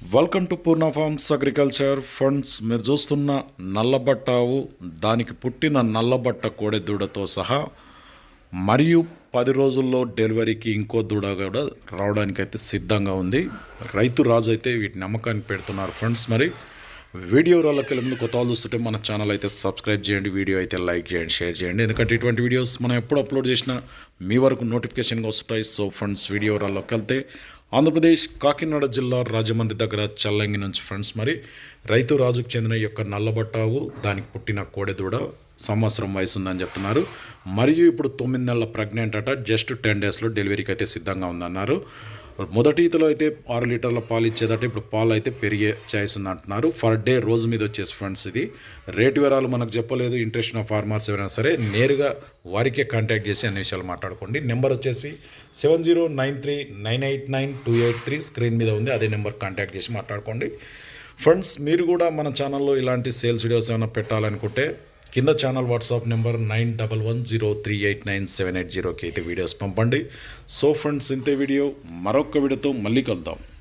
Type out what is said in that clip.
Welcome to Purna farms agriculture funds మీరు చూస్తున్న నల్లబట్టావు దానికి పుట్టిన నల్లబట్ట కోడె దూడతో సహా మరియు పది రోజుల్లో డెలివరీకి ఇంకో దూడ కూడా రావడానికి అయితే సిద్ధంగా ఉంది. రైతు రాజు అయితే వీటిని నమ్మకానికి పెడుతున్నారు ఫ్రెండ్స్ మరి. వీడియో వాళ్ళకి ముందు కొత్త చూస్తుంటే మన ఛానల్ అయితే సబ్స్క్రైబ్ చేయండి వీడియో అయితే లైక్ చేయండి షేర్ చేయండి. ఎందుకంటే ఇటువంటి వీడియోస్ మనం ఎప్పుడు అప్లోడ్ చేసినా మీ వరకు నోటిఫికేషన్గా వస్తుంటాయి. సో ఫ్రెండ్స్ వీడియో వాళ్ళకి వెళ్తే ఆంధ్రప్రదేశ్ కాకినాడ జిల్లా రాజమండ్రి దగ్గర చల్లంగి నుంచి ఫ్రెండ్స్ మరి రైతు రాజుకు చెందిన ఈ యొక్క నల్లబట్టావు దానికి పుట్టిన కోడెదూడ సంవత్సరం వయసు ఉందని చెప్తున్నారు. మరియు ఇప్పుడు తొమ్మిది నెలల ప్రెగ్నెంట్ అట జస్ట్ టెన్ డేస్లో డెలివరీకి అయితే సిద్ధంగా ఉందన్నారు. మొదటి ఈతలో అయితే ఆరు లీటర్ల పాలు ఇచ్చేదట ఇప్పుడు పాలు అయితే పెరిగే ఛాయిస్ ఉంది అంటున్నారు. ఫర్ డే రోజు మీద వచ్చేసి ఫ్రెండ్స్ ఇది. రేటు వివరాలు మనకు చెప్పలేదు ఇంట్రెస్ట్ ఆఫ్ ఫార్మర్స్ ఎవరైనా సరే నేరుగా వారికే కాంటాక్ట్ చేసి అన్ని విషయాలు మాట్లాడుకోండి. నెంబర్ వచ్చేసి seven zero nine three nine eight nine two eight three screen మీద ఉంది. అదే నెంబర్ కాంటాక్ట్ చేసి మాట్లాడుకోండి. ఫ్రెండ్స్ మీరు కూడా మన ఛానల్లో ఇలాంటి సేల్స్ వీడియోస్ ఏమైనా పెట్టాలనుకుంటే కింద channel WhatsApp number nine double one zero three eight nine seven eight జీరోకి అయితే వీడియోస్ పంపండి. సో ఫ్రెండ్స్ ఇంతే వీడియో మరొక వీడియోతో మళ్ళీ కలుద్దాం.